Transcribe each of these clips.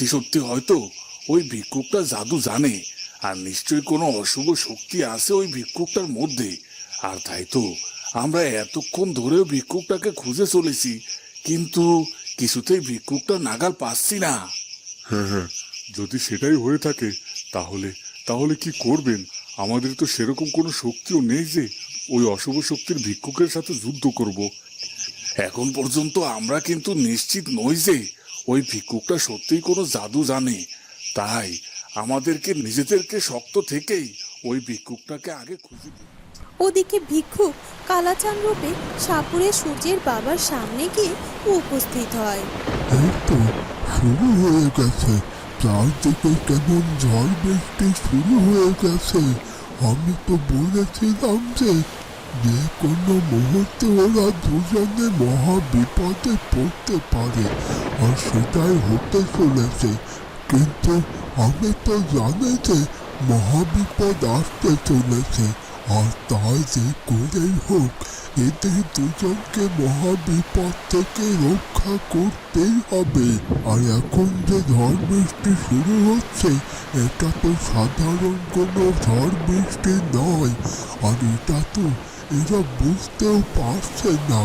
সত্যি সত্যি হয়তো ওই ভিক্ষুকটা জাদু জানে আর নিশ্চয়ই কোনো অশুভ শক্তি আছে ওই ভিক্ষুকটার মধ্যে। আর তাই তো আমরা এতক্ষণ ধরেও ভিক্ষুকটাকে খুঁজে চলেছি কিন্তু কিছুতেই ভিক্ষুকটা নাগাল পাচ্ছি না। হ্যাঁ হ্যাঁ যদি সেটাই হয়ে থাকে তাহলে তাহলে কি করবেন? আমাদের তো সেরকম কোনো শক্তিও নেই যে ওই অশুভ শক্তির ভিক্ষুকের সাথে যুদ্ধ করব। এখন পর্যন্ত আমরা কিন্তু নিশ্চিত নই যে ওই ভিক্ষুকটা সত্যিই কোনো জাদু জানে। তাই আমাদেরকে নিজেদেরকে শক্ত থেকেই ওই ভিক্ষুকটাকে আগে খুঁজে দিই ওদিকে ভিক্ষুক কালাচান রূপে সাপুরে সূর্যের বাবার সামনে গিয়ে উপস্থিত হয়। এই তো শুরু হয়ে গেছে। চারদিকে কেমন ঝড় বৃষ্টি শুরু হয়ে গেছে। আমি তো বলেছিলাম যে যে কোনো মুহূর্তে ওরা দুজনে মহা বিপদে পড়তে পারে, আর সেটাই হতে চলেছে। কিন্তু আমি তো জানি যে মহাবিপদ আসতে চলেছে, আর তাই যে করেই হোক, এদের দুজনকে মহাবিপদ থেকে রক্ষা করতেই হবে। আর এখন যে ঝড় বৃষ্টি শুরু হচ্ছে, এটা তো সাধারণ কোনো ঝড় বৃষ্টি নয়, আর এটা তো এরা বুঝতেও পারছে না।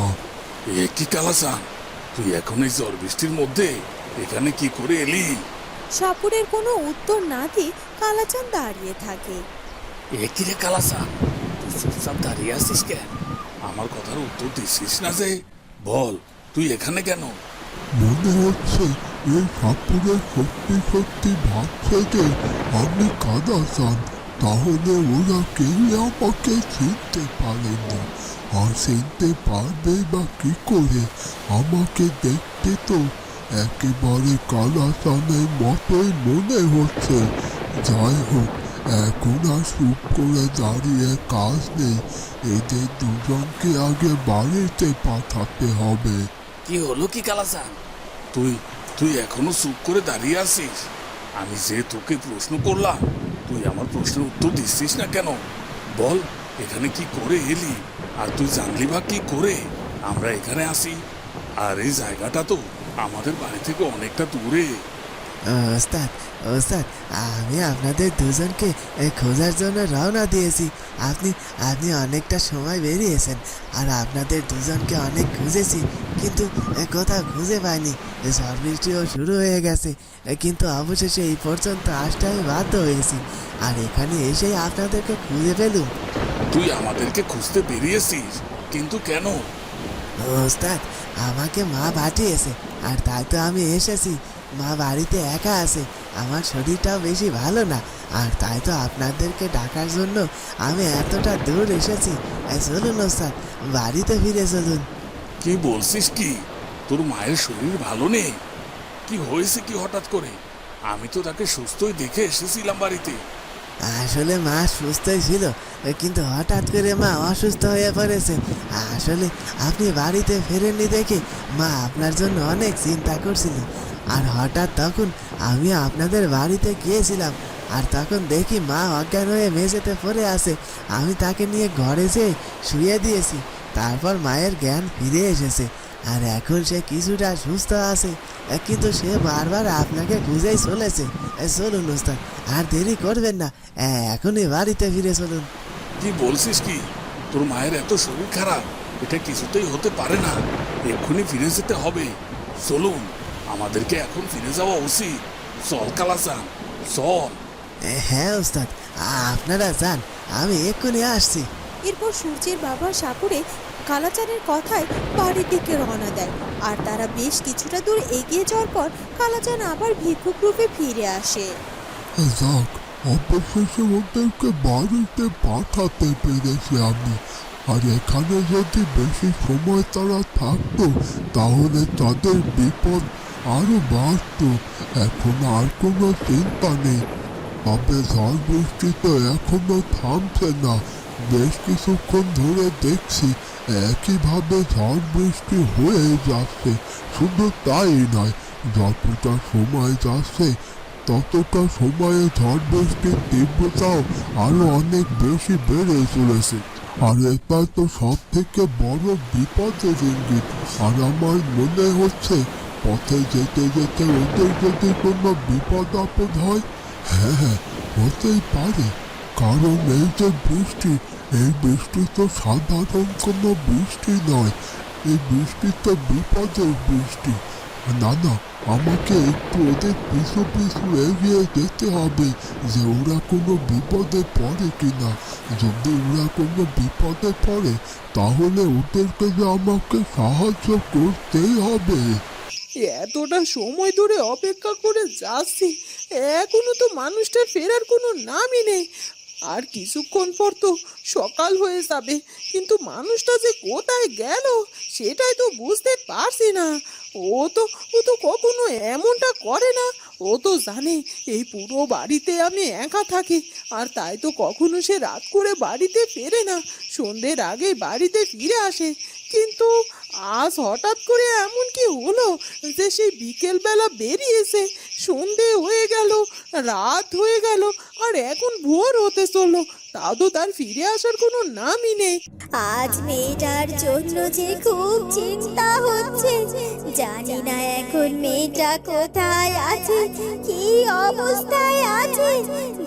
এ কি কালাসান তুই এখন এই ঝড় বৃষ্টির মধ্যে এখানে কি করে এলি? সাপুরের কোনো উত্তর না দিয়ে কালাচান দাঁড়িয়ে থাকে। এ কি রে কালাসান তুই চুপচাপ দাঁড়িয়ে আছিস কেন? আমার কথার উত্তর দিছিস না যে। বল তুই এখানে কেন? মনে হচ্ছে এই সাপুরের সত্যি সত্যি ভাবছে যে আমি কাদা চান তাহলে ওরা কেউ আমাকে চিনতে পারেনি। আর চিনতে পারবে বা কি করে? আমাকে দেখতে তো একেবারে কালা চানের মতোই মনে হচ্ছে। যাই হোক, এখন আর চুপ করে দাঁড়িয়ে কাজ নেই। এদের দুজনকে আগে বাড়িতে পাঠাতে হবে। কি হলো কি কালাসান তুই তুই এখনও চুপ করে দাঁড়িয়ে আছিস? আমি যে তোকে প্রশ্ন করলাম তুই আমার প্রশ্নের উত্তর দিচ্ছিস না কেন? বল, এখানে কি করে এলি? আর তুই জানলি বা কি করে? আমরা এখানে আসি। আর এই জায়গাটা তো আমাদের বাড়ি থেকে অনেকটা দূরে। ওস্তাদ ওস্তাদ, আমি আপনাদের দুজনকে খোঁজার জন্য রওনা দিয়েছি। আপনি আপনি অনেকটা সময় বেরিয়েছেন, আর আপনাদের দুজনকে অনেক খুঁজেছি। কিন্তু কোথাও খুঁজে পাইনি। ঝড় বৃষ্টিও শুরু হয়ে গেছে। কিন্তু অবশেষে এই পর্যন্ত আসতে আমি বাধ্য হয়েছি। আর এখানে এসেই আপনাদেরকে খুঁজে পেলুম। তুই আমাদেরকে খুঁজতে বেরিয়েছিস কিন্তু কেন? ওস্তাদ আমাকে মা পাঠিয়েছে আর তাই তো আমি এসেছি। মা বাড়িতে একা আছে আমার শরীরটাও বেশি ভালো না আর তাই তো আপনাদেরকে ডাকার জন্য আমি এতটা দূর এসেছি। চলুন ওস্তাদ বাড়িতে ফিরে চলুন। কি বলছিস কি? তোর মায়ের শরীর ভালো নেই? কি হয়েছে কি হঠাৎ করে? আমি তো তাকে সুস্থই দেখে এসেছিলাম বাড়িতে। আসলে মা সুস্থই ছিল, কিন্তু হঠাৎ করে মা অসুস্থ হয়ে পড়েছে। আসলে আপনি বাড়িতে ফেরেননি দেখে মা আপনার জন্য অনেক চিন্তা করছিল। আর হঠাৎ তখন আমি আপনাদের বাড়িতে গিয়েছিলাম, আর তখন দেখি মা অজ্ঞান হয়ে মেঝেতে পড়ে আছে। আমি তাকে নিয়ে ঘরে যেয়ে শুয়ে দিয়েছি। তারপর মায়ের জ্ঞান ফিরে এসেছে। আর এখন সে কিছুটা সুস্থ আছে। কিন্তু সে বারবার আপনাকে খুঁজেই চলেছে। এ, চলুন ওস্তাদ আর দেরি করবেন না। এখনই বাড়িতে ফিরে চলুন। কি বলছিস কি? তোর মায়ের এত শরীর খারাপ এটা কিছুতেই হতে পারে না। এক্ষুনি ফিরে যেতে হবে। চলুন আমাদেরকে এখন ফিরে যাওয়া উচিত। চল কালাসান চল। এ, হ্যাঁ ওস্তাদ আপনারা যান আমি এক্ষুনি আসছি। এরপর সূর্যের বাবা সাপুরে কালাচানের কথায় বাড়ির দিকে রওনা দেয়। আর তারা বেশ কিছুটা দূর এগিয়ে যাওয়ার পর কালাচান আবার ভিক্ষুক রূপে ফিরে আসে। যাক, অবশেষে ওদেরকে বাড়িতে পাঠাতে পেরেছি আমি। আর এখানে যদি বেশি সময় তারা থাকতো, তাহলে তাদের বিপদ আরও বাড়তো। এখন আর কোনো চিন্তা নেই। তবে ঝড় বৃষ্টি তো এখনও থামছে না। বেশ কিছুক্ষণ ধরে দেখছি একইভাবে ঝড় বৃষ্টি হয়ে যাচ্ছে। শুধু তাই নয়, যতটা সময় যাচ্ছে, ততটা সময়ে ঝড় বৃষ্টির তীব্রতাও আরও অনেক বেশি বেড়ে চলেছে। আর এটা তো সব থেকে বড় বিপদের ইঙ্গিত আর আমার মনে হচ্ছে, পথে যেতে যেতে ওদের যদি কোনো বিপদ আপদ হয় হ্যাঁ হ্যাঁ হতেই পারে। কারণ এই যে বৃষ্টি, এই বৃষ্টি তো সাধারণ কোনো বৃষ্টি নয়। এই বৃষ্টি তো বিপদের বৃষ্টি। না না, আমাকে একটু ওদের পিছু পিছু এগিয়ে যেতে হবে যে ওরা কোনো বিপদে পড়ে কিনা। যদি ওরা কোনো বিপদে পড়ে, তাহলে ওদেরকে যে আমাকে সাহায্য করতেই হবে। এতটা সময় ধরে অপেক্ষা করে যাচ্ছি, এখনও তো মানুষটা ফেরার কোনো নামই নেই। আর কিছুক্ষণ পর তো সকাল হয়ে যাবে। কিন্তু মানুষটা যে কোথায় গেল, সেটাই তো বুঝতে পারছি না। ও তো ও তো কখনো এমনটা করে না। ও তো জানে এই পুরো বাড়িতে আমি একা থাকি, আর তাই তো কখনো সে রাত করে বাড়িতে ফেরে না। সন্ধ্যের আগে বাড়িতে ফিরে আসে। কিন্তু আজ হঠাৎ করে এমন কি হলো যে সে বিকেলবেলা বেরিয়েছে? সন্ধে হয়ে গেল, রাত হয়ে গেল, আর এখন ভোর হতে চলল। তাও তো তার ফিরে আসার কোনো নামই নেই। আজ মেয়েটার জন্য যে খুব চিন্তা হচ্ছে, জানি না এখন মেয়েটা কোথায় আছে, কি অবস্থায় আছে।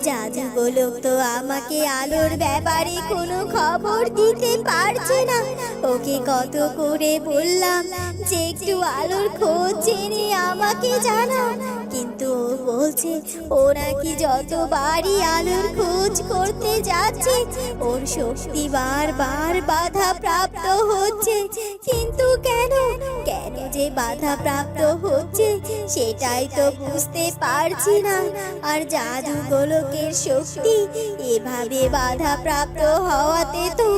জাদু গোলক তো আমাকে আলোর ব্যাপারে কোনো খবর দিতে পারছে না। ওকে কত করে বললাম যে একটু আলোর খোঁজ জেনে আমাকে জানাও। কিন্তু ও বলছে ও নাকি যতবারই আলোর খোঁজ করতে যাচ্ছে, ওর শক্তি বারবার বাধা প্রাপ্ত হচ্ছে। কিন্তু কেন? কেন যে বাধা প্রাপ্ত হচ্ছে, সেটাই তো বুঝতে পারছি না। আর জাদু গোলকের শক্তি, এভাবে বাধা প্রাপ্ত হওয়াতে তো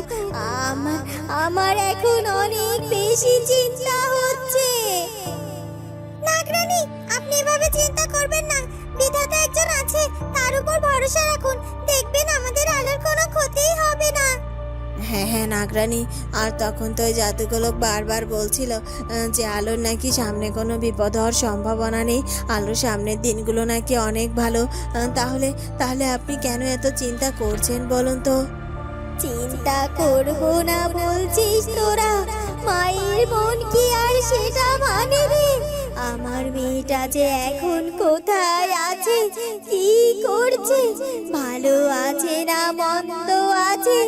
আমার আমার এখন অনেক বেশি চিন্তা হচ্ছে। নাগরানি এভাবে চিন্তা করবেন না। বিধাতা একজন আছে তার উপর ভরসা রাখুন। দেখবেন আমাদের আলোর কোনো ক্ষতিই হবে না। হ্যাঁ হ্যাঁ নাগরানি আর তখন তো ওই জাদুগুলোক বারবার বলছিল যে আলোর নাকি সামনে কোনো বিপদ হওয়ার সম্ভাবনা নেই। আলোর সামনের দিনগুলো নাকি অনেক ভালো। তাহলে তাহলে আপনি কেন এত চিন্তা করছেন বলুন তো? চিন্তা করব না বলছিস তোরা। মায়ের মন কি আর সেটা মানে রে আমার মেয়েটা যে এখন কোথায় আছে? কি করছে? ভালো আছে না মন্দ আছে?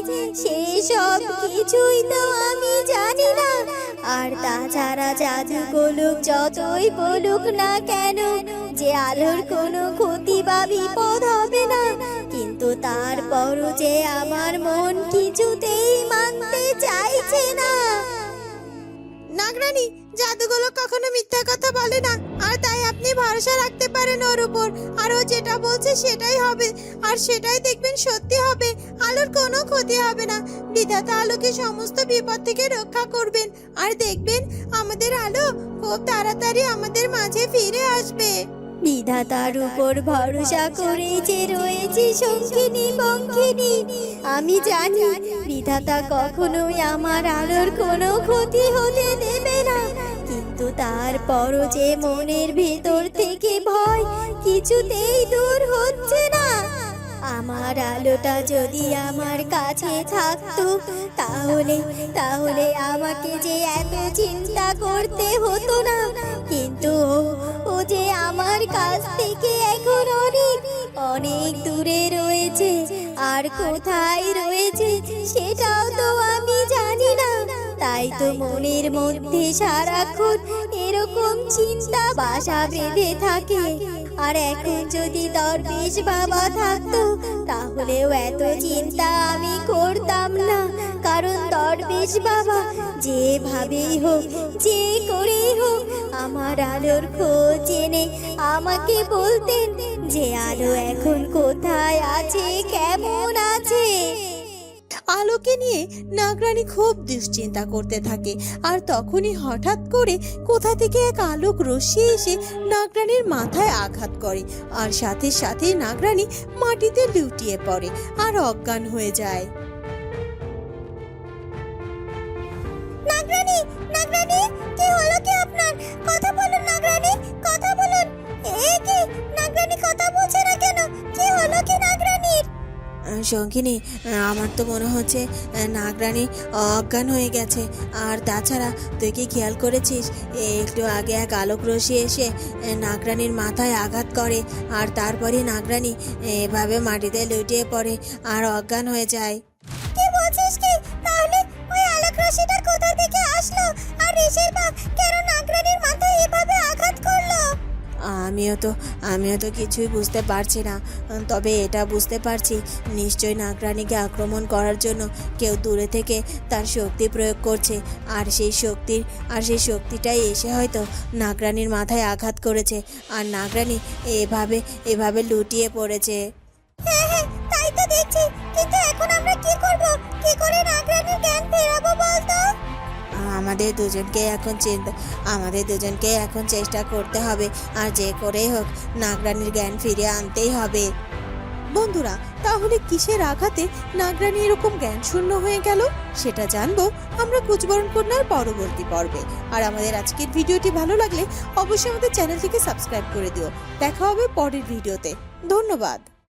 সেসব কিছুই তো আমি জানি না। আর তাছাড়া জাদু বলুক যতই বলুক না কেন, যে আলোর কোনো ক্ষতি বা বিপদ হবে না। কিন্তু তারপরও যে আমার মন কিছুতেই মানতে চাইছে না। নাগরানি, জাদুগুলো কখনো মিথ্যা কথা বলে না। আর তাই আপনি ভরসা রাখতে পারেন ওর উপর। আর ও যেটা বলছে সেটাই হবে। আর সেটাই দেখবেন সত্যি হবে। আলোর কোনো ক্ষতি হবে না। বিধাতা আলোকে সমস্ত বিপদ থেকে রক্ষা করবেন। আর দেখবেন আমাদের আলো খুব তাড়াতাড়ি আমাদের মাঝে ফিরে আসবে। বিধাতার উপর ভরসা করে যে রয়েছে সঙ্গিনী, বঙ্গিনী, আমি জানি বিধাতা কখনোই আমার আলোর কোনো ক্ষতি হতে দেবে না। কিন্তু তারপরও যে মনের ভেতর থেকে ভয় কিছুতেই দূর হচ্ছে না। আমার আলোটা যদি আমার কাছে থাকতো, তাহলে তাহলে আমাকে যে এত চিন্তা করতে হতো না। কিন্তু ও- যে আমার কাছ থেকে এখন অনেক অনেক দূরে রয়েছে, আর কোথায় রয়েছে সেটাও তো আমি জানি না। তাই তো মনের মধ্যে সারাক্ষণ এরকম চিন্তা, বাসা বেঁধে থাকে। আর এখন যদি দরবেশ বাবা থাকতো, তাহলেও এত চিন্তা আমি করতাম না। কারণ দরবেশ বাবা যেভাবেই হোক, যে করেই হোক, আমার আলোর খোঁজ এনে আমাকে বলতেন যে, আলো এখন কোথায় আছে? কেমন আলোকে নিয়ে নাগরানী খুব দুশ্চিন্তা করতে থাকে আর তখনই হঠাৎ করে কোথা থেকে এক আলোক রশ্মি এসে নাগরানীর মাথায় আঘাত করে আর সাথে সাথে নাগরানি মাটিতে লুটিয়ে পড়ে আর অজ্ঞান হয়ে যায়। কথা বলুন কথা বলুন। কথা বলছে না? সঙ্গিনী আমার তো মনে হচ্ছে নাগরানী অজ্ঞান হয়ে গেছে। আর তাছাড়া, তুই কি খেয়াল করেছিস? একটু আগে এক আলোক রশ্মি এসে নাগরানীর মাথায় আঘাত করে, আর তারপরে নাগরানী এভাবে মাটিতে লুটিয়ে পড়ে আর অজ্ঞান হয়ে যায়। কি বলছিস কি? তাহলে ওই আলোক রশ্মিটা কোথা থেকে আসলো? আর ঋষির বাপ কেন নাগরানীর মাথায় এভাবে আঘাত আমিও তো আমিও তো কিছুই বুঝতে পারছি না। তবে এটা বুঝতে পারছি, নিশ্চয়ই নাগরানীকে আক্রমণ করার জন্য কেউ দূরে থেকে তার শক্তি প্রয়োগ করছে। আর সেই শক্তির, আর সেই শক্তিটাই এসে হয়তো নাগরানীর মাথায় আঘাত করেছে। আর নাগরানি এভাবে এভাবে লুটিয়ে পড়েছে। আমাদের দুজনকে এখন চিন্তা, আমাদের দুজনকে এখন চেষ্টা করতে হবে, আর যে করেই হোক, নাগরানির জ্ঞান ফিরিয়ে আনতেই হবে। বন্ধুরা, তাহলে কিসের আঘাতে নাগরানি এরকম জ্ঞান শূন্য হয়ে গেল? সেটা জানব আমরা কুচবরণ কন্যার পরবর্তী পর্বে। আর আমাদের আজকের ভিডিওটি ভালো লাগলে অবশ্যই আমাদের চ্যানেলটিকে সাবস্ক্রাইব করে দিও। দেখা হবে পরের ভিডিওতে। ধন্যবাদ।